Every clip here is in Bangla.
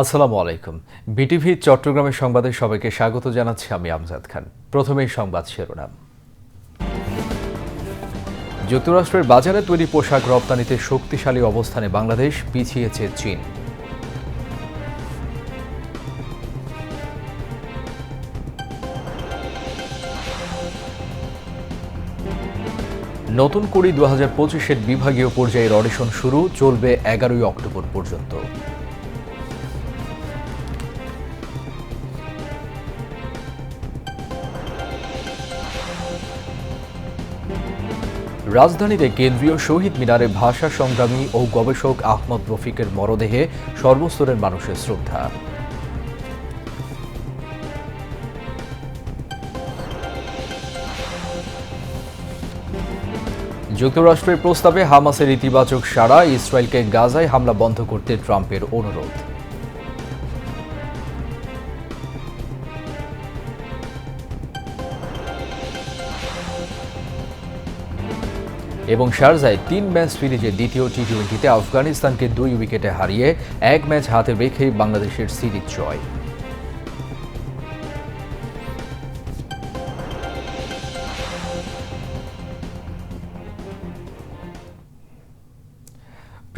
আসসালামু আলাইকুম। বিটিভি চট্টগ্রামের সংবাদে সবাইকে স্বাগত জানাচ্ছি আমি আমজাদ খান। প্রথমেই সংবাদ শিরোনাম। যুক্তরাষ্ট্রের বাজারে তৈরি পোশাক রপ্তানিতে শক্তিশালী অবস্থানে বাংলাদেশ, পিছিয়েছে চীন। নতুন কুড়ি দু হাজার পঁচিশের বিভাগীয় পর্যায়ের অডিশন শুরু চলবে এগারোই অক্টোবর পর্যন্ত। রাজধানীতে কেন্দ্রীয় শহীদ মিনারে ভাষা সংগ্রামী ও গবেষক আহমদ রফিকের মরদেহে সর্বস্তরের মানুষের শ্রদ্ধা। যুক্তরাষ্ট্রের প্রস্তাবে হামাসের ইতিবাচক সাড়া, ইসরায়েলকে গাজায় হামলা বন্ধ করতে ট্রাম্পের অনুরোধ। এবং শারজায় তিন ম্যাচ সিরিজের দ্বিতীয় টি টোয়েন্টিতে আফগানিস্তানকে দুই উইকেটে হারিয়ে এক ম্যাচ হাতে রেখেই বাংলাদেশের সিরিজ জয়।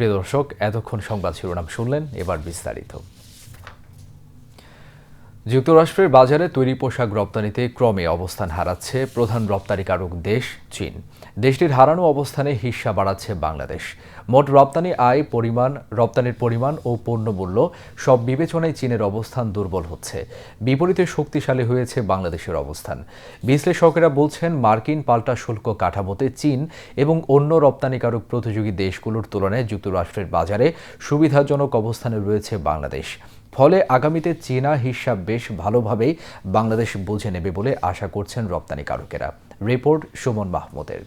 প্রিয় দর্শক এতক্ষণ সংবাদ শিরোনাম শুনলেন এবার বিস্তারিত। যুক্তরাষ্ট্রের বাজারে তৈরি পোশাক রপ্তানিতে ক্রমে অবস্থান হারাচ্ছে প্রধান রপ্তানিকারক দেশ চীন। দেশটির হারানো অবস্থানে হিস্সা বাড়াচ্ছে বাংলাদেশ। মোট রপ্তানি আয়, পরিমাণ, রপ্তানির পরিমাণ ও পণ্যমূল্য সব বিবেচনায় চীনের অবস্থান দুর্বল হচ্ছে। বিপরীতে শক্তিশালী হয়েছে বাংলাদেশের অবস্থান। বিশ্লেষকেরা বলছেন মার্কিন পাল্টা শুল্ক কাঠামোতে চীন এবং অন্য রপ্তানিকারক প্রতিযোগী দেশগুলোর তুলনায় যুক্তরাষ্ট্রের বাজারে সুবিধাজনক অবস্থানে রয়েছে বাংলাদেশ। ফলে আগামীতে চীনা হিসাব বেশ ভালোভাবেই বাংলাদেশ বুঝে নেবে বলে আশা করছেন রপ্তানিকারকেরা রিপোর্ট সুমন মাহমুদের।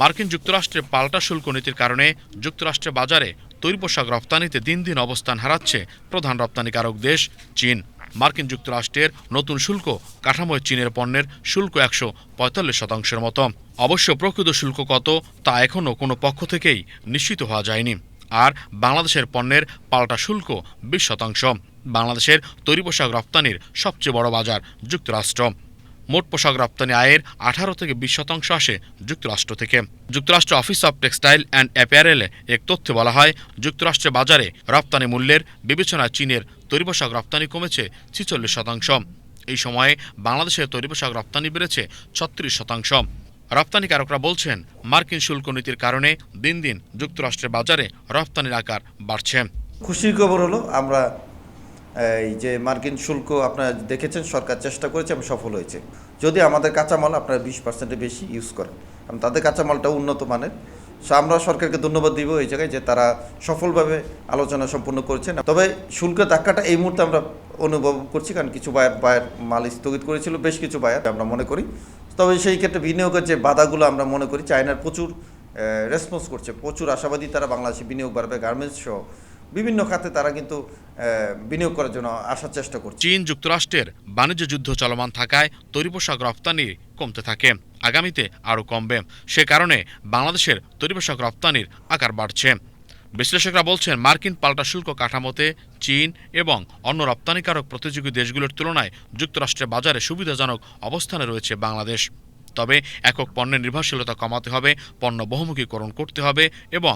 মার্কিন যুক্তরাষ্ট্রে পাল্টা শুল্ক নীতির কারণে যুক্তরাষ্ট্রের বাজারে তৈরি পোশাক রপ্তানিতে দিন দিন অবস্থান হারাচ্ছে প্রধান রপ্তানিকারক দেশ চীন। মার্কিন যুক্তরাষ্ট্রের নতুন শুল্ক কাঠামোয় চীনের পণ্যের শুল্ক একশো পঁয়তাল্লিশ শতাংশের মতো। অবশ্য প্রকৃত শুল্ক কত তা এখনও কোনো পক্ষ থেকেই নিশ্চিত হওয়া যায়নি। আর বাংলাদেশের পণ্যের পাল্টা শুল্ক বিশ শতাংশ। বাংলাদেশের তৈরি পোশাক রপ্তানির সবচেয়ে বড় বাজার যুক্তরাষ্ট্র। মোট পোশাক রপ্তানি আয়ের আঠারো থেকে বিশ শতাংশ আসে যুক্তরাষ্ট্র থেকে। যুক্তরাষ্ট্র অফিস অব টেক্সটাইল অ্যান্ড অ্যাপিয়ারেলে এক তথ্যে বলা হয়, যুক্তরাষ্ট্রের বাজারে রপ্তানি মূল্যের বিবেচনায় চীনের তৈরি পোশাক রপ্তানি কমেছে ছিচল্লিশ শতাংশ। এই সময়ে বাংলাদেশের তৈরি পোশাক রপ্তানি বেড়েছে ছত্রিশ শতাংশ। রপ্তানিকারকরা বলছেন, মার্কিন শুল্ক নীতির কারণে দিন দিন যুক্তরাষ্ট্রের বাজারে রপ্তানির আকার বাড়ছে। খুশির খবর হলো, আমরা, এই যে মার্কিন শুল্ক আপনারা দেখেছেন, সরকার চেষ্টা করেছে এবং সফল হয়েছে। যদি আমাদের কাঁচামাল আপনারা বিশ পার্সেন্টের বেশি ইউজ করেন কারণ তাদের কাঁচামালটা উন্নত মানের সো আমরা সরকারকে ধন্যবাদ দিব এই জায়গায় যে তারা সফলভাবে আলোচনা সম্পূর্ণ করেছেন। তবে শুল্কের ধাক্কাটা এই মুহূর্তে আমরা অনুভব করছি, কারণ কিছু বায়ার বায়ার মাল স্থগিত করেছিল, বেশ কিছু বায়ার আমরা মনে করি। তবে সেই ক্ষেত্রে বিনিয়োগের যে বাধাগুলো আমরা মনে করি, চায়নার প্রচুর রেসপন্স করছে। প্রচুর আশাবাদী তারা বাংলাদেশে বিনিয়োগ বাড়বে গার্মেন্টস সহ। বিভিন্ন খাতে তারা কিন্তু বিনিয়োগ করার জন্য আসার চেষ্টা করছে। চীন যুক্তরাষ্ট্রের বাণিজ্য যুদ্ধ চলমান থাকায় তৈরি পোশাক রপ্তানি কমতে থাকে। আগামীতে আরও কমবে। সে কারণে বাংলাদেশের তৈরি পোশাক রপ্তানির আকার বাড়ছে। বিশ্লেষকরা বলছেন, মার্কিন পাল্টা শুল্ক কাঠামোতে চীন এবং অন্য রপ্তানিকারক প্রতিযোগী দেশগুলোর তুলনায় যুক্তরাষ্ট্রের বাজারে সুবিধাজনক অবস্থানে রয়েছে বাংলাদেশ। তবে একক পণ্যের নির্ভরশীলতা কমাতে হবে, পণ্য বহুমুখীকরণ করতে হবে এবং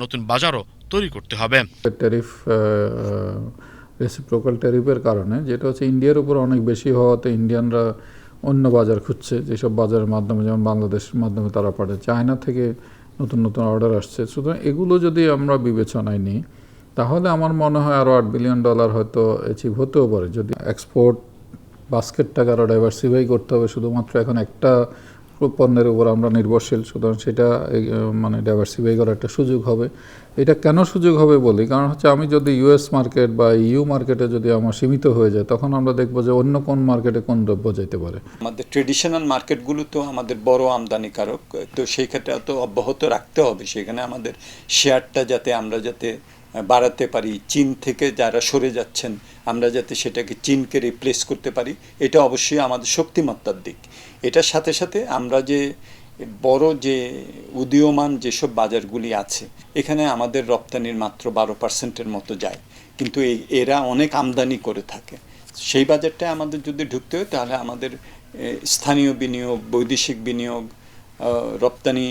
নতুন বাজারও তৈরি করতে হবে। ট্যারিফ রেসিপ্রোকাল ট্যারিফের কারণে, যেটা হচ্ছে ইন্ডিয়ার উপর অনেক বেশি হওয়াতে ইন্ডিয়ানরা অন্য বাজার খুঁজছে, যেসব বাজারের মাধ্যমে, যেমন বাংলাদেশের মাধ্যমে তারা পাঠায়। চায়না থেকে নতুন নতুন অর্ডার আসছে। সুতরাং এগুলো যদি আমরা বিবেচনায় নিই, তাহলে আমার মনে হয় আরও আট বিলিয়ন ডলার হয়তো অ্যাচিভ হতেও পারে। যদি এক্সপোর্ট বাস্কেটটাকে আরও ডাইভার্সিফাই করতে হবে, শুধুমাত্র এখন একটা পণ্যের উপর আমরা নির্ভরশীল, সুতরাং সেটা মানে ডাইভার্সিফাই করার একটা সুযোগ হবে। এটা কেন সুযোগ হবে বলি? কারণ হচ্ছে আমি যদি ইউএস মার্কেট বা ইউ মার্কেটে যদি আমার সীমিত হয়ে যায়, তখন আমরা দেখব যে অন্য কোন মার্কেটে কোন দ্রব্য যেতে পারে। আমাদের ট্রেডিশনাল মার্কেটগুলো তো আমাদের বড় আমদানিকারক, তো সেই ক্ষেত্রে তো অব্যাহত রাখতে হবে। সেখানে আমাদের শেয়ারটা যাতে আমরা যাতে বাড়াতে পারি, চীন থেকে যারা সরে যাচ্ছেন, আমরা যাতে সেটাকে চীনকে রিপ্লেস করতে পারি, এটা অবশ্যই আমাদের শক্তিমত্তার দিক। এটার সাথে সাথে আমরা যে বড় যে উদীয়মান যেসব বাজারগুলি আছে, এখানে আমাদের রপ্তানির মাত্র বারো পার্সেন্টের মতো যায়। কিন্তু এই, এরা অনেক আমদানি করে থাকে। সেই বাজারটা আমাদের যদি ঢুকতে হয়, তাহলে আমাদের স্থানীয় বিনিয়োগ, বৈদেশিক বিনিয়োগ রপ্তানি,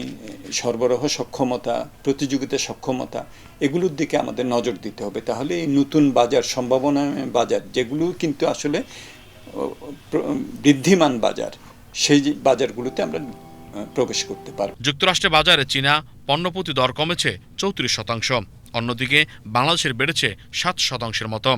সরবরাহ সক্ষমতা, প্রতিযোগিতা সক্ষমতা, এগুলোর দিকে আমাদের নজর দিতে হবে। তাহলে এই নতুন বাজার, সম্ভাবনা বাজার, যেগুলো কিন্তু আসলে বৃদ্ধিমান বাজার, সেই বাজারগুলোতে আমরা প্রবেশ করতে পারব। যুক্তরাষ্ট্রের বাজারে চীনা পণ্যপ্রতি দর কমেছে চৌত্রিশ শতাংশ। অন্যদিকে বাংলাদেশের বেড়েছে সাত শতাংশের মতো।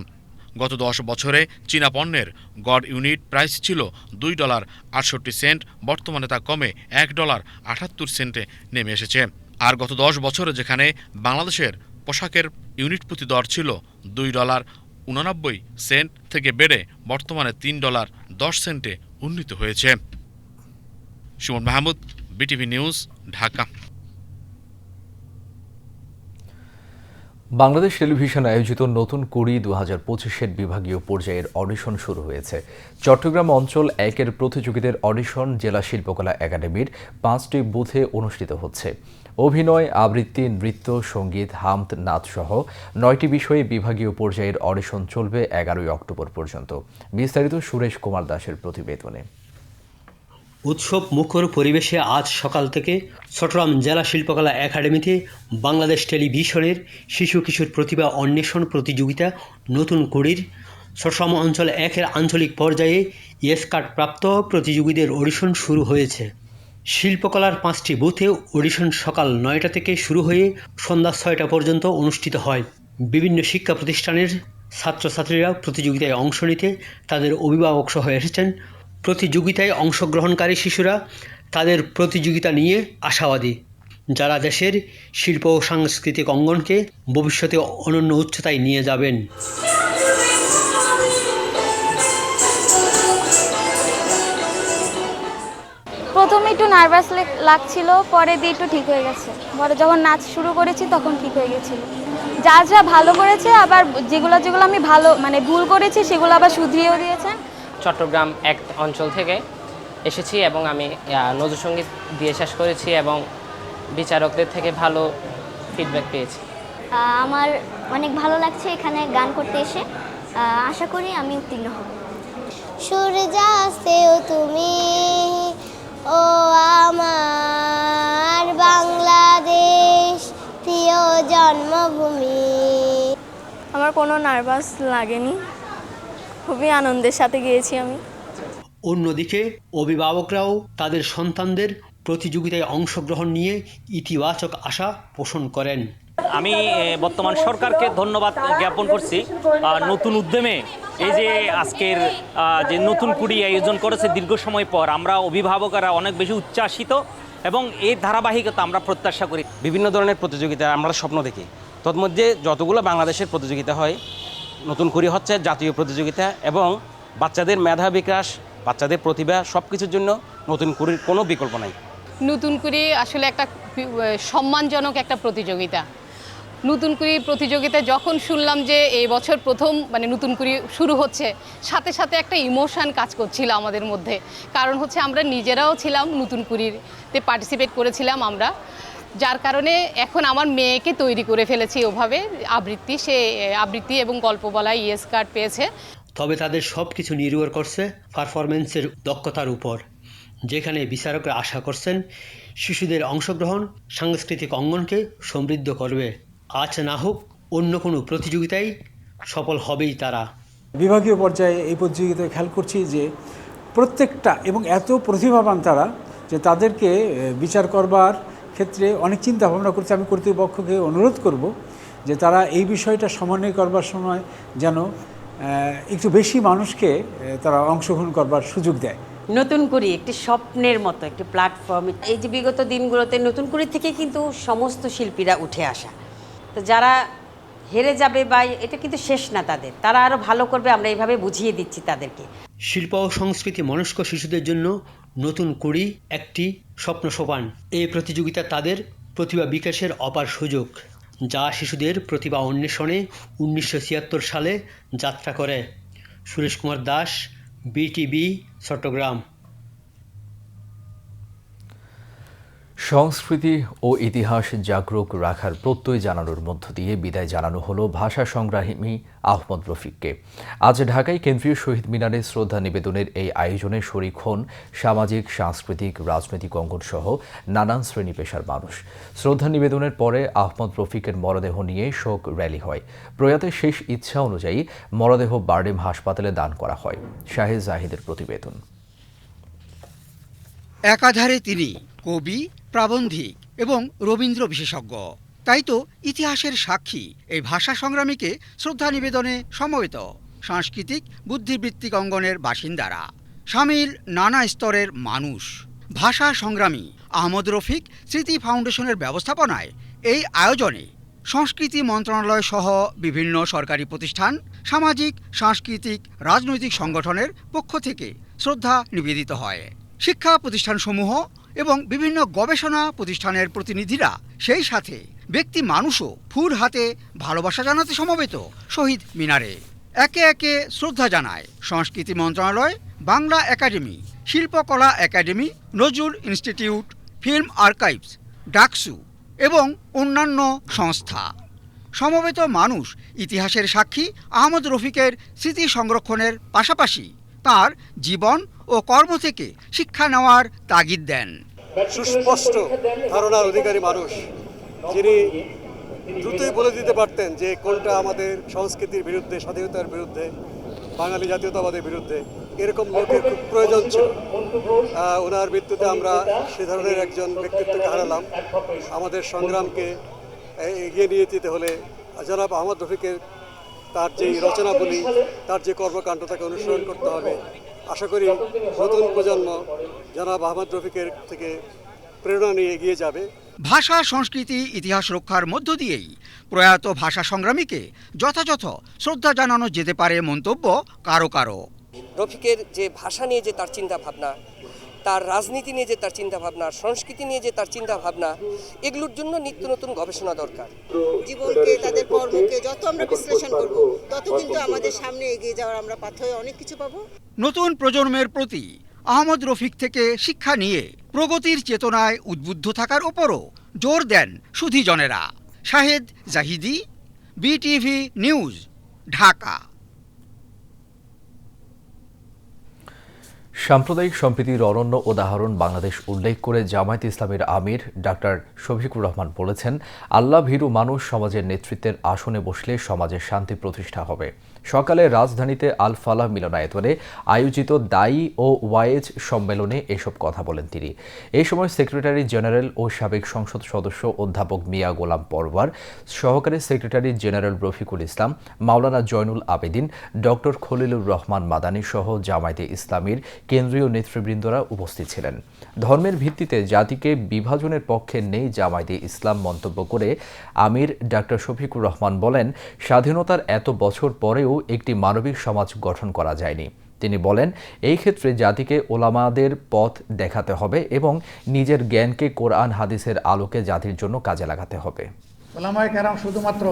গত দশ বছরে চীনা পণ্যের গড় ইউনিট প্রাইস ছিল দুই ডলার আটষট্টি সেন্ট, বর্তমানে তা কমে এক ডলার আটাত্তর সেন্টে নেমে এসেছে। আর গত দশ বছরে যেখানে বাংলাদেশের পোশাকের ইউনিট প্রতি দর ছিল দুই ডলার উনানব্বই সেন্ট থেকে বেড়ে বর্তমানে তিন ডলার দশ সেন্টে উন্নীত হয়েছে। Suman Mahmud, BTV news, Dhaka. Bangladesh television আয়োজিত নতুন কুড়ি দু হাজার পঁচিশের বিভাগীয় পর্যায়ের অডিশন শুরু হয়েছে। চট্টগ্রাম অঞ্চল একের প্রতিযোগীদের অডিশন জেলা শিল্পকলা একাডেমির পাঁচটি বুথে অনুষ্ঠিত হচ্ছে। অভিনয়, আবৃত্তি, নৃত্য, সংগীত হামদ নাচ সহ নয়টি বিষয়ে বিভাগীয় পর্যায়ের অডিশন চলবে এগারোই অক্টোবর পর্যন্ত। বিস্তারিত সুরেশ কুমার দাসের প্রতিবেদনে। উৎসব মুখর পরিবেশে আজ সকাল থেকে চট্টগ্রাম জেলা শিল্পকলা একাডেমিতে বাংলাদেশ টেলিভিশনের শিশু কিশোর প্রতিভা অন্বেষণ প্রতিযোগিতা নতুন কুড়ির চট্টগ্রাম অঞ্চল একের আঞ্চলিক পর্যায়ে ইয়েস কার্ড প্রাপ্ত প্রতিযোগীদের অডিশন শুরু হয়েছে। শিল্পকলার পাঁচটি বুথে অডিশন সকাল নয়টা থেকে শুরু হয়ে সন্ধ্যা ছয়টা পর্যন্ত অনুষ্ঠিত হয়। বিভিন্ন শিক্ষা প্রতিষ্ঠানের ছাত্রছাত্রীরা প্রতিযোগিতায় অংশ নিতে তাদের অভিভাবক সহ এসেছেন প্রতিযোগিতায় অংশগ্রহণকারী শিশুরা তাদের প্রতিযোগিতা নিয়ে আশাবাদী। যারা দেশের শিল্প ও সাংস্কৃতিক অঙ্গনকে ভবিষ্যতে অনন্য উচ্চতায় নিয়ে যাবেন। প্রথমে একটু নার্ভাস লাগছিল, পরে দিয়ে একটু ঠিক হয়ে গেছে। পরে যখন নাচ শুরু করেছি, তখন ঠিক হয়ে গেছিল। যা যা ভালো করেছে, আবার যেগুলো যেগুলো আমি ভালো মানে ভুল করেছি, সেগুলো আবার শুধরিয়েও দিয়েছেন চট্টগ্রাম এক অঞ্চল থেকে এসেছি এবং আমি নজরসঙ্গীত দিয়ে শেষ করেছি এবং বিচারকদের থেকে ভালো ফিডব্যাক পেয়েছি। আমার অনেক ভালো লাগছে এখানে গান করতে এসে। আশা করি আমি উত্তীর্ণ হব। সূর্যাস্তেও তুমি ও আমার বাংলাদেশ প্রিয় জন্মভূমি। আমার কোনো নার্ভাস লাগেনি। খুবই আনন্দের সাথে গিয়েছি আমি। অন্যদিকে অভিভাবকরাও তাদের সন্তানদের প্রতিযোগিতায় অংশগ্রহণ নিয়ে ইতিবাচক আশা পোষণ করেন। আমি বর্তমান সরকারকে ধন্যবাদ জ্ঞাপন করছি। নতুন উদ্যমে এই যে আজকের যে নতুন কুড়ি আয়োজন করেছে দীর্ঘ সময় পর আমরা অভিভাবকরা অনেক বেশি উচ্ছ্বাসিত এবং এই ধারাবাহিকতা আমরা প্রত্যাশা করি। বিভিন্ন ধরনের প্রতিযোগিতা আমরা স্বপ্ন দেখি। তন্মধ্যে যতগুলো বাংলাদেশের প্রতিযোগিতা হয় নতুন করে হচ্ছে জাতীয় প্রতিযোগিতা এবং বাচ্চাদের মেধা বিকাশ, বাচ্চাদের প্রতিভা সব কিছুর জন্য নতুন কুড়ির কোনো বিকল্প নাই। নতুন করে আসলে একটা সম্মানজনক একটা প্রতিযোগিতা। নতুন করে প্রতিযোগিতা যখন শুনলাম যে এই বছর প্রথম মানে নতুন করে শুরু হচ্ছে, সাথে সাথে একটা ইমোশান কাজ করছিল আমাদের মধ্যে। কারণ হচ্ছে আমরা নিজেরাও ছিলাম নতুন কুড়িতে পার্টিসিপেট করেছিলাম আমরা। যার কারণে এখন আমার মেয়েকে তৈরি করে ফেলেছি ওভাবে। আবৃত্তি সে আবৃত্তি এবং গল্প বলা ইয়েস কার্ড পেয়েছে। তবে তাদের সব কিছু নির্ভর করছে পারফরমেন্সের দক্ষতার উপর যেখানে বিচারকরা আশা করছেন শিশুদের অংশগ্রহণ সাংস্কৃতিক অঙ্গনকে সমৃদ্ধ করবে। আজ না হোক অন্য কোনো প্রতিযোগিতায় সফল হবেই তারা। বিভাগীয় পর্যায়ে এই প্রতিযোগিতায় খেয়াল করছি যে প্রত্যেকটা এবং এত প্রতিভাবান তারা যে তাদেরকে বিচার করবার ক্ষেত্রে অনেক চিন্তা ভাবনা করছে আমি কর্তৃপক্ষকে অনুরোধ করব যে তারা এই বিষয়টা সমন্বয় করবার সময় যেন একটু বেশি মানুষকে তারা অংশগ্রহণ করবার সুযোগ দেয়। নতুন করি একটি স্বপ্নের মতো একটি প্ল্যাটফর্ম এই যে বিগত দিনগুলোতে নতুন করি থেকে কিন্তু সমস্ত শিল্পীরা উঠে আসা। তো যারা হেরে যাবে বা এটা কিন্তু শেষ না তাদের তারা আরও ভালো করবে আমরা এইভাবে বুঝিয়ে দিচ্ছি তাদেরকে। শিল্প ও সংস্কৃতি মনস্ক শিশুদের জন্য নতুন কুড়ি একটি স্বপ্ন সোপান এই প্রতিযোগিতা তাদের প্রতিভা বিকাশের অপার সুযোগ, যা শিশুদের প্রতিভা অন্বেষণে উনিশশো ছিয়াত্তর সালে যাত্রা করে। সুরেশ কুমার দাস বিটিবি চট্টগ্রাম। সংস্কৃতি ও ইতিহাস জাগরুক রাখার প্রত্যয় জানানোর মধ্য দিয়ে বিদায় জানানো হলো ভাষা সংগ্রামী আহমদ রফিককে। আজ ঢাকায় কেন্দ্রীয় শহীদ মিনারে শ্রদ্ধা নিবেদনের এই আয়োজনে শরিক হন সামাজিক, সাংস্কৃতিক, রাজনৈতিক অঙ্গন সহ নানান শ্রেণি পেশার মানুষ। শ্রদ্ধা নিবেদনের পরে আহমদ রফিকের মরদেহ নিয়ে শোক র্যালি হয়। প্রয়াতের শেষ ইচ্ছা অনুযায়ী মরদেহ বার্ডেম হাসপাতালে দান করা হয়। শাহেদ জাহিদের প্রতিবেদন। একাধারে তিনি কবি প্রাবন্ধিক এবং রবীন্দ্র বিশেষজ্ঞ। তাই তো ইতিহাসের সাক্ষী এই ভাষা সংগ্রামীকে শ্রদ্ধা নিবেদনে সমবেত সাংস্কৃতিক বুদ্ধিবৃত্তিক অঙ্গনের বাসিন্দারা। সামিল নানা স্তরের মানুষ। ভাষা সংগ্রামী আহমদ রফিক স্মৃতি ফাউন্ডেশনের ব্যবস্থাপনায় এই আয়োজনে সংস্কৃতি মন্ত্রণালয় সহ বিভিন্ন সরকারি প্রতিষ্ঠান, সামাজিক, সাংস্কৃতিক, রাজনৈতিক সংগঠনের পক্ষ থেকে শ্রদ্ধা নিবেদিত হয়। শিক্ষা প্রতিষ্ঠানসমূহ এবং বিভিন্ন গবেষণা প্রতিষ্ঠানের প্রতিনিধিরা সেই সাথে ব্যক্তি মানুষও ফুল হাতে ভালোবাসা জানাতে সমবেত শহীদ মিনারে। একে একে শ্রদ্ধা জানায় সংস্কৃতি মন্ত্রণালয়, Bangla academy, Shilpakala academy, Nazrul institute, film archives, DUCSU এবং অন্যান্য সংস্থা। সমবেত মানুষ ইতিহাসের সাক্ষী আহমদ রফিকের স্মৃতি সংরক্ষণের পাশাপাশি তার জীবন ও কর্ম থেকে শিক্ষা নেওয়ার তাগিদ দেন। সুস্পষ্ট ধারণার অধিকারী মানুষ, যিনি দ্রুতই বলে দিতে পারতেন যে কোনটা আমাদের সংস্কৃতির বিরুদ্ধে, স্বাধীনতার বিরুদ্ধে, বাঙালি জাতীয়তাবাদের বিরুদ্ধে, এরকম লোকের খুব প্রয়োজন ছিল। ওনার মৃত্যুতে আমরা সে ধরনের একজন ব্যক্তিত্বকে হারালাম। আমাদের সংগ্রামকে এগিয়ে নিয়ে যেতে হলে জনাব আহমদ রফিকের তার যেই রচনাবলী তার যে কর্মকাণ্ড তাকে অনুসরণ করতে হবে। আশা করি নতুন প্রজন্ম জনাব আহমদ রফিকের থেকে প্রেরণা নিয়ে এগিয়ে যাবে। ভাষা সংস্কৃতি ইতিহাস রক্ষার মধ্য দিয়েই প্রয়াত ভাষা সংগ্রামীকে যথাযথ শ্রদ্ধা জানানো যেতে পারে মন্তব্য কারও কারও। রফিকের যে ভাষা নিয়ে যে তার চিন্তা ভাবনা তার রাজনীতি নিয়ে যে তার চিন্তা ভাবনা সংস্কৃতি নিয়ে যে তার চিন্তা ভাবনা এগুলোর জন্য নিত্য নতুন গবেষণা দরকার। জীবনকে তাদের কর্মকে যত আমরা বিশ্লেষণ করব তত কিন্তু আমাদের সামনে এগিয়ে যাওয়ার আমরা পাথরে অনেক কিছু পাবো। নতুন প্রজন্মের প্রতি আহমদ রফিক থেকে শিক্ষা নিয়ে প্রগতির চেতনায় উদ্বুদ্ধ থাকার ওপরও জোর দেন সুধীজনেরা। Shahed Zahidi BTV news Dhaka. সাম্প্রদায়িক সম্প্রীতির অনন্য উদাহরণ বাংলাদেশ উল্লেখ করে জামায়াত ইসলামের আমির ডাক্তার শফিকুর রহমান বলেছেন, আল্লাহ ভীরু মানুষ সমাজের নেতৃত্বের আসনে বসলে সমাজের শান্তি প্রতিষ্ঠা হবে। সকালে রাজধানীতে আল ফালাহ মিলনায়তনে আয়োজিত দায়ী ও ওয়াইজ সম্মেলনে এসব কথা বলেন তিনি। এই সময় সেক্রেটারি জেনারেল ও সাবেক সংসদ সদস্য অধ্যাপক মিয়া গোলাম পরওয়ার, সহকারী secretary general Rafiqul Islam, Maulana Joynul Abedin, doctor Khalilur Rahman Madani সহ জামায়াতে ইসলামীর কেন্দ্রীয় নেতৃবৃন্দরা উপস্থিত ছিলেন। ধর্মের ভিত্তিতে জাতিকে বিভাজনের পক্ষে নেই জামায়াতে ইসলাম মন্তব্য করে আমির ডাক্তার শফিকুর রহমান বলেন, স্বাধীনতার এত বছর পরেও একটি মানবিক সমাজ গঠন করা যায়নি। তিনি বলেন, এই ক্ষেত্রে জাতিকে ওলামাদের পথ দেখাতে হবে এবং নিজের জ্ঞানকে কোরআন হাদিসের আলোকে জাতির জন্য কাজে লাগাতে হবে। ওলামায় কেরাম শুধুমাত্র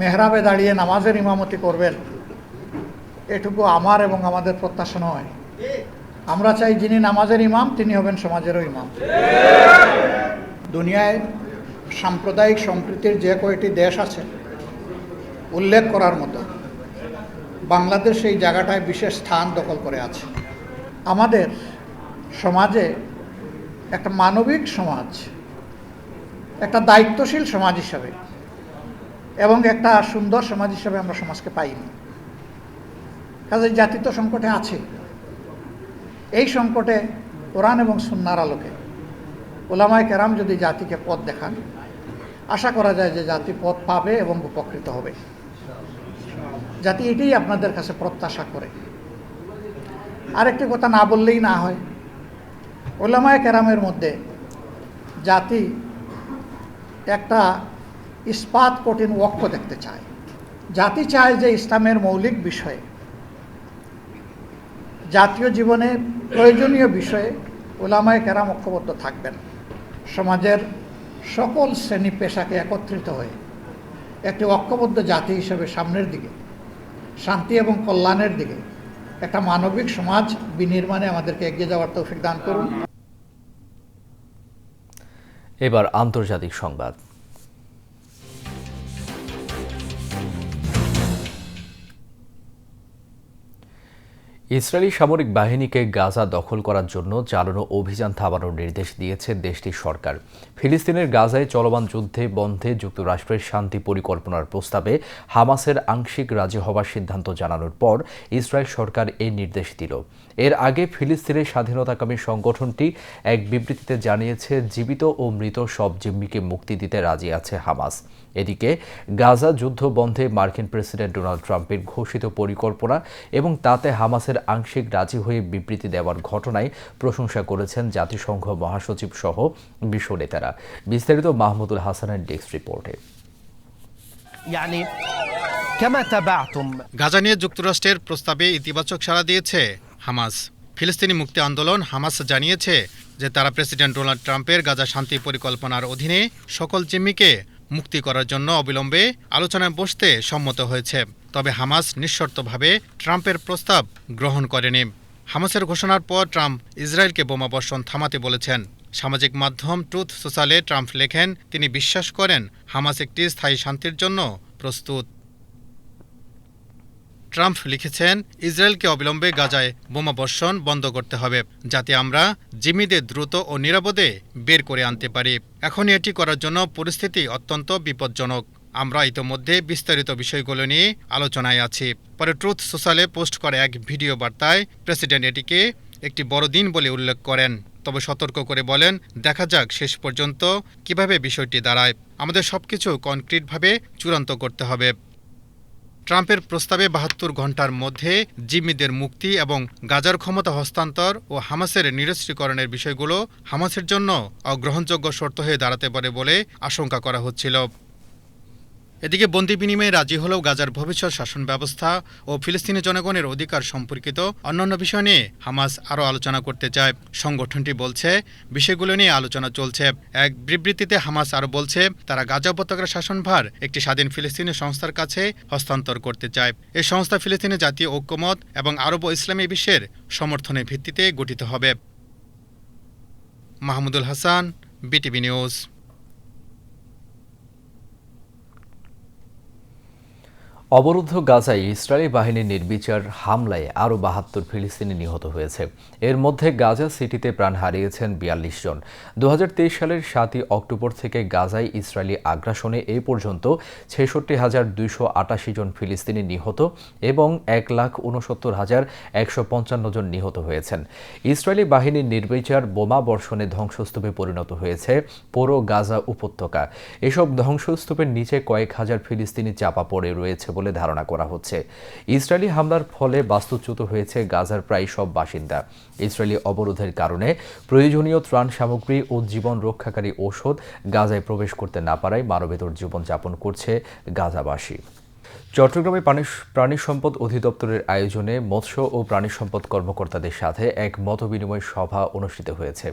মেহরাবে দাঁড়িয়ে নামাজের ইমামতি করবেন, এটুকু আমার এবং আমাদের প্রত্যাশা নয়। আমরা চাই যিনি নামাজের ইমাম, তিনি হবেন সমাজেরও ইমাম। দুনিয়ায় সাম্প্রদায়িক সম্প্রীতির যে কয়টি দেশ আছে, উল্লেখ করার মতো, বাংলাদেশ এই জায়গাটায় বিশেষ স্থান দখল করে আছে। আমাদের সমাজে একটা মানবিক সমাজ, একটা দায়িত্বশীল সমাজ হিসাবে এবং একটা সুন্দর সমাজ হিসাবে আমরা সমাজকে পাইনি। কাজে জাতি তো সংকটে আছে। এই সংকটে কোরআন এবং সুন্নার আলোকে ওলামায় কেরাম যদি জাতিকে পথ দেখান, আশা করা যায় যে জাতি পথ পাবে এবং উপকৃত হবে। জাতি এটাই আপনাদের কাছে প্রত্যাশা করে। আরেকটি কথা না বললেই না হয়, ওলামায় কেরামের মধ্যে জাতি একটা ইস্পাত কঠিন ওয়াক্য দেখতে চায়। জাতি চায় যে ইসলামের মৌলিক বিষয়ে জাতীয় জীবনে প্রয়োজনীয় বিষয়ে ওলামায় কেরাম ঐক্যবদ্ধ থাকবেন। সমাজের সকল শ্রেণি পেশাকে একত্রিত হয়ে একটি ঐক্যবদ্ধ জাতি হিসেবে সামনের দিকে, শান্তি এবং কল্যাণের দিকে একটা মানবিক সমাজ বিনির্মাণে আমাদেরকে এগিয়ে যাওয়ার তৌফিক দান করুন। এবার আন্তর্জাতিক সংবাদ। ইসরায়েলি সামরিক বাহিনীকে গাজা দখল করার জন্য চালানো অভিযান থামানোর নির্দেশ দিয়েছে দেশটির সরকার। ফিলিস্তিনের গাজায় চলমান যুদ্ধে বন্ধে যুক্তরাষ্ট্রের শান্তি পরিকল্পনার প্রস্তাবে হামাসের আংশিক রাজি হওয়ার সিদ্ধান্ত জানানোর পর ইসরায়েল সরকার এই নির্দেশ দিল। এর আগে ফিলিস্তিনের স্বাধীনতাকামী সংগঠনটি এক বিবৃতিতে জানিয়েছে জীবিত ও মৃত সব জিম্মিকে মুক্তি দিতে রাজি আছে হামাস। এদিকে গাজা যুদ্ধ বন্ধে মার্কিন প্রেসিডেন্ট ডোনাল্ড ট্রাম্পের ঘোষিত পরিকল্পনা এবং তাতে হামাসের আংশিক রাজি হয়ে বিবৃতি দেওয়ার ঘটনায় প্রশংসা করেছেন জাতিসংঘ মহাসচিব সহ বিশ্ব নেতারা। বিস্তারিত মাহমুদুল হাসানের ডেস্ক রিপোর্টে। গাজা নিয়ে যুক্তরাষ্ট্রের প্রস্তাবে ইতিবাচক সাড়া দিয়েছে। হামাস। ফিলিস্তিনি মুক্তি আন্দোলন হামাস জানিয়েছে যে তারা প্রেসিডেন্ট ডোনাল্ড ট্রাম্পের গাজা শান্তি পরিকল্পনার অধীনে সকল জিম্মিকে মুক্তি করার জন্য অবিলম্বে আলোচনায় বসতে সম্মত হয়েছে। তবে হামাস নিঃশর্তভাবে ট্রাম্পের প্রস্তাব গ্রহণ করেনি। হামাসের ঘোষণার পর ট্রাম্প ইসরায়েলকে বোমাবর্ষণ থামাতে বলেছেন। সামাজিক মাধ্যম ট্রুথ সোশ্যালে ট্রাম্প লেখেন, তিনি বিশ্বাস করেন, হামাস একটি স্থায়ী শান্তির জন্য প্রস্তুত। ট্রাম্প লিখেছেন, ইসরায়েলকে অবিলম্বে গাজায় বোমাবর্ষণ বন্ধ করতে হবে, যাতে আমরা জিম্মিদের দ্রুত ও নিরাপদে বের করে আনতে পারি। এখন এটি করার জন্য পরিস্থিতি অত্যন্ত বিপজ্জনক। আমরা ইতোমধ্যে বিস্তারিত বিষয়গুলো নিয়ে আলোচনায় আছি। পরে ট্রুথ সোশ্যালে পোস্ট করা এক ভিডিও বার্তায় প্রেসিডেন্ট এটিকে একটি বড় দিন বলে উল্লেখ করেন। তবে সতর্ক করে বলেন, দেখা যাক শেষ পর্যন্ত কীভাবে বিষয়টি দাঁড়ায়। আমাদের সবকিছু কনক্রিটভাবে চূড়ান্ত করতে হবে। ট্রাম্পের প্রস্তাবে বাহাত্তর ঘণ্টার মধ্যে জিম্মিদের মুক্তি এবং গাজার ক্ষমতা হস্তান্তর ও হামাসের নিরস্ত্রীকরণের বিষয়গুলো হামাসের জন্য অগ্রহণযোগ্য শর্ত হয়ে দাঁড়াতে পারে বলে আশঙ্কা করা হচ্ছিল। এদিকে বন্দি বিনিময়ে রাজি হলেও গাজার ভবিষ্যৎ শাসন ব্যবস্থা ও ফিলিস্তিনি জনগণের অধিকার সম্পর্কিত অন্যান্য বিষয় নিয়ে হামাস আরও আলোচনা করতে চায়। সংগঠনটি বলছে, বিষয়গুলো নিয়ে আলোচনা চলছে। এক বিবৃতিতে হামাস আরও বলছে, তারা গাজা উপত্যকার শাসনভার একটি স্বাধীন ফিলিস্তিনি সংস্থার কাছে হস্তান্তর করতে চায়। এই সংস্থা ফিলিস্তিনি জাতীয় ঐক্যমত এবং আরব ও ইসলামী বিশ্বের সমর্থনের ভিত্তিতে গঠিত হবে। Mahmudul Hasan, BTV news. অবরুদ্ধ গাজায় ইসরায়েলি বাহিনীর নির্বিচার হামলায় আরও বাহাত্তর ফিলিস্তিনি নিহত হয়েছে। এর মধ্যে গাজা সিটিতে প্রাণ হারিয়েছেন বিয়াল্লিশ জন। দু হাজার তেইশ সালের সাতই অক্টোবর থেকে গাজায় ইসরায়েলি আগ্রাসনে এ পর্যন্ত ছেষট্টি হাজার দুইশো আটাশি জন ফিলিস্তিনি নিহত এবং এক লাখ উনসত্তর হাজার একশো পঞ্চান্ন জন নিহত হয়েছেন। ইসরায়েলি বাহিনীর নির্বিচার বোমা বর্ষণে ধ্বংসস্তূপে পরিণত হয়েছে পুরো গাজা উপত্যকা। এসব ধ্বংসস্তূপের নিচে কয়েক হাজার ফিলিস্তিনি চাপা পড়ে রয়েছে বলে ধারণা করা হচ্ছে। ইসরায়েলি হামলার ফলে বাস্তুচ্যুত হয়েছে গাজার প্রায় সব বাসিন্দা। ইসরায়েলি অবরোধের কারণে প্রয়োজনীয় ত্রাণ সামগ্রী ও জীবন রক্ষাকারী ঔষধ গাজায় প্রবেশ করতে না পারায় মানবেতর জীবনযাপন করছে গাজাবাসী। চট্টগ্রামে প্রাণী সম্পদ অধিদপ্তরের আয়োজনে মৎস্য ও প্রাণী সম্পদ কর্মকর্তাদের সাথে এক মতবিনিময় সভা অনুষ্ঠিত হয়েছে।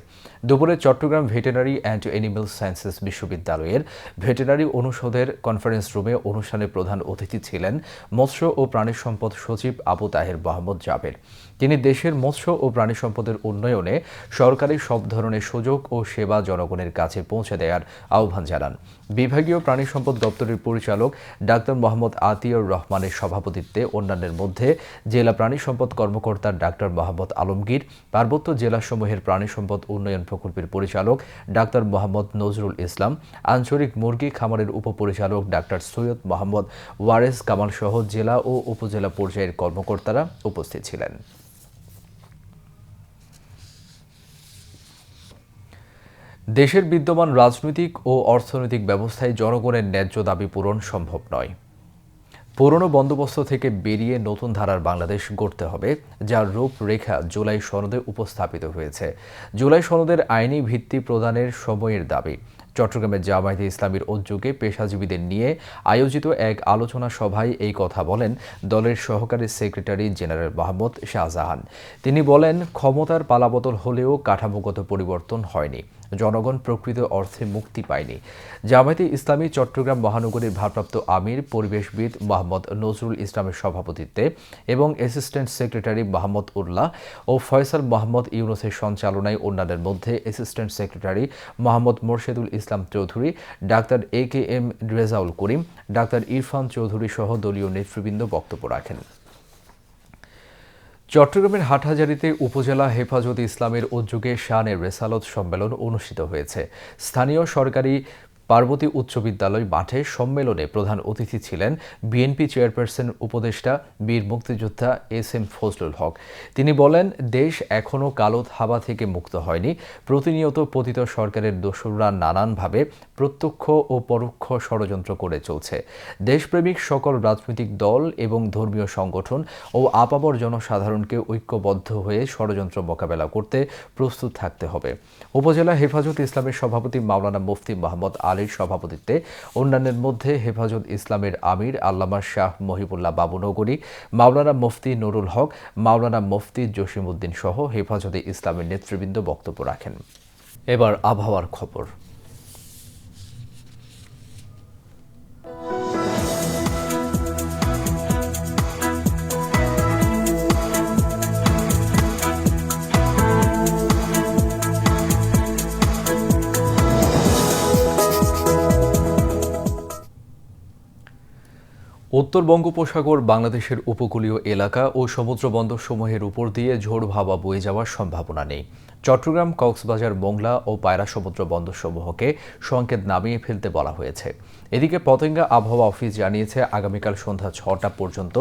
দুপুরে Chittagong veterinary and animal sciences বিশ্ববিদ্যালয়ের ভেটেনারি অনুষদের কনফারেন্স রুমে অনুষ্ঠানে প্রধান অতিথি ছিলেন মৎস্য ও প্রাণী সম্পদ সচিব আবু তাহের মোহাম্মদ জাবের তিনি দেশের মৎস্য ও প্রাণী সম্পদের উন্নয়নে সরকারি সব ধরনের সুযোগ ও সেবা জনগণের কাছে পৌঁছে দেওয়ার আহ্বান জানান। বিভাগীয় প্রাণী সম্পদ দপ্তরের পরিচালক ডাক্তার মোহাম্মদ আতিয়ার রহমানের সভাপতিত্বে অন্যান্যের মধ্যে জেলা প্রাণী সম্পদ কর্মকর্তা ডাক্তার মোহাম্মদ আলমগীর, পার্বত্য জেলাসমূহের প্রাণী সম্পদ উন্নয়ন প্রকল্পের পরিচালক ডাক্তার মোহাম্মদ নজরুল ইসলাম, আঞ্চলিক মুরগি খামারের উপপরিচালক ডাক্তার সৈয়দ মোহাম্মদ ওয়ারেস কামাল সহ জেলা ও উপজেলা পর্যায়ের কর্মকর্তারা উপস্থিত ছিলেন। দেশের বিদ্যমান রাজনৈতিক ও অর্থনৈতিক ব্যবস্থায় জনগণের ন্যায্য দাবি পূরণ সম্ভব নয়। পুরনো বন্দোবস্ত থেকে বেরিয়ে নতুন ধারার বাংলাদেশ গড়তে হবে, যার রূপরেখা জুলাই সনদে উপস্থাপিত হয়েছে। জুলাই সনদের আইনি ভিত্তি প্রদানের সময়ের দাবি। চট্টগ্রামের জামায়াতে ইসলামীর উদ্যোগে পেশাজীবীদের নিয়ে আয়োজিত এক আলোচনা সভায় এই কথা বলেন দলের সহকারী সেক্রেটারি জেনারেল মাহমুদ শাহজাহান। তিনি বলেন, ক্ষমতার পালাবদল হলেও কাঠামোগত পরিবর্তন হয়নি। জনগণ প্রকৃত অর্থে মুক্তি পায়নি। জামায়াতে ইসলামী চট্টগ্রাম মহানগরীর ভারপ্রাপ্ত আমির, পরিবেশবিদ মোহাম্মদ নজরুল ইসলামের সভাপতিত্বে এবং অ্যাসিস্ট্যান্ট সেক্রেটারি মোহাম্মদ উল্লাহ ও ফয়সাল মোহাম্মদ ইউনুসের সঞ্চালনায় অন্যান্যের মধ্যে assistant secretary Mohammad Morshedul Islam Chowdhury, doctor A K M Rezaul Karim, doctor Irfan Chowdhury সহ দলীয় নেতৃবৃন্দ বক্তব্য রাখেন। চট্টগ্রামের হাটহাজারিতে উপজেলা হেফাজত ইসলামের উদ্যোগে শানের রেসালত সম্মেলন অনুষ্ঠিত হয়েছে। স্থানীয় সরকারি পার্বতী উচ্চ বিদ্যালয় মাঠে সম্মেলনে প্রধান অতিথি ছিলেন বিএনপি চেয়ারপারসন উপদেষ্টা বীর মুক্তিযোদ্ধা এস এম ফজলুল হক। তিনি বলেন, দেশ এখনও কালো থাবা থেকে মুক্ত হয়নি। প্রতিনিয়ত পতিত সরকারের দোসররা নানানভাবে প্রত্যক্ষ ও পরোক্ষ ষড়যন্ত্র করে চলছে। দেশপ্রেমিক সকল রাজনৈতিক দল এবং ধর্মীয় সংগঠন ও আপাবর জনসাধারণকে ঐক্যবদ্ধ হয়ে ষড়যন্ত্র মোকাবেলা করতে প্রস্তুত থাকতে হবে। উপজেলা হেফাজত ইসলামের সভাপতি মাওলানা মুফতি মোহাম্মদ আলীর সভাপতিত্বে অন্যান্যের মধ্যে হেফাজত ইসলামের আমির আল্লামা শাহ মহিবুল্লাহ বাবুনগরী মাওলানা মুফতি নুরুল হক, মাওলানা মুফতি জসিমউদ্দিন সহ হেফাজতে ইসলামের নেতৃবৃন্দ বক্তব্য রাখেন। এবার আবহাওয়ার খবর। উত্তর বঙ্গোপসাগর বাংলাদেশের উপকূলীয় এলাকা ও সমুদ্র বন্দরসমূহের উপর দিয়ে ঝোড় হাওয়া বয়ে যাওয়ার সম্ভাবনা নেই। চট্টগ্রাম, কক্সবাজার, মোংলা ও পায়রা সমুদ্র বন্দরসমূহকে সংকেত নামিয়ে ফেলতে বলা হয়েছে। এদিকে পতেঙ্গা আবহাওয়া অফিস জানিয়েছে, আগামীকাল সন্ধ্যা ছটা পর্যন্ত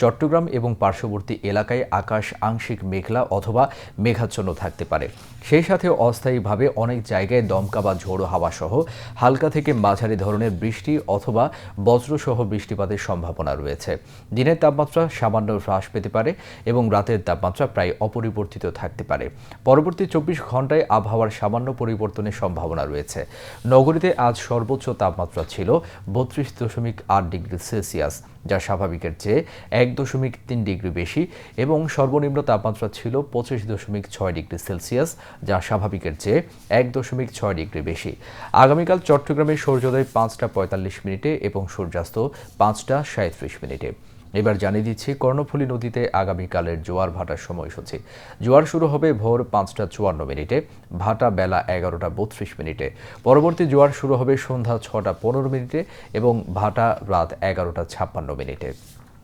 চট্টগ্রাম এবং পার্শ্ববর্তী এলাকায় আকাশ আংশিক মেঘলা অথবা মেঘাচ্ছন্ন থাকতে পারে। সেই সাথে অস্থায়ীভাবে অনেক জায়গায় দমকা বা ঝোড়ো হাওয়া সহ হালকা থেকে মাঝারি ধরনের বৃষ্টি অথবা বজ্রসহ বৃষ্টিপাতের সম্ভাবনা রয়েছে। দিনের তাপমাত্রা সামান্য হ্রাস পেতে পারে এবং রাতের তাপমাত্রা প্রায় অপরিবর্তিত থাকতে পারে। পরবর্তী চব্বিশ ঘন্টায় আবহাওয়ার সামান্য পরিবর্তনের সম্ভাবনা রয়েছে। নগরীতে আজ সর্বোচ্চ তাপমাত্রা ছিল বত্রিশ দশমিক আট ডিগ্রি সেলসিয়াস, যা স্বাভাবিকের চেয়ে এক দশমিক তিন ডিগ্রি বেশি এবং সর্বনিম্ন তাপমাত্রা ছিল পঁচিশ দশমিক ছয় ডিগ্রি সেলসিয়াস, যা স্বাভাবিকের চেয়ে এক দশমিক ছয় ডিগ্রি বেশি। আগামীকাল চট্টগ্রামে সূর্যোদয় পাঁচটা পঁয়তাল্লিশ মিনিটে এবং সূর্যাস্ত পাঁচটা সাঁত্রিশ মিনিটে। এবার জানিয়ে দিচ্ছি, কর্ণফুলী নদীতে আগামীকালের জোয়ার ভাটার সময়সূচি। জোয়ার শুরু হবে ভোর পাঁচটা চুয়ান্ন মিনিটে, ভাটা বেলা এগারোটা বত্রিশ মিনিটে। পরবর্তী জোয়ার শুরু হবে সন্ধ্যা ছটা পনেরো মিনিটে এবং ভাটা রাত এগারোটা ছাপ্পান্ন মিনিটে।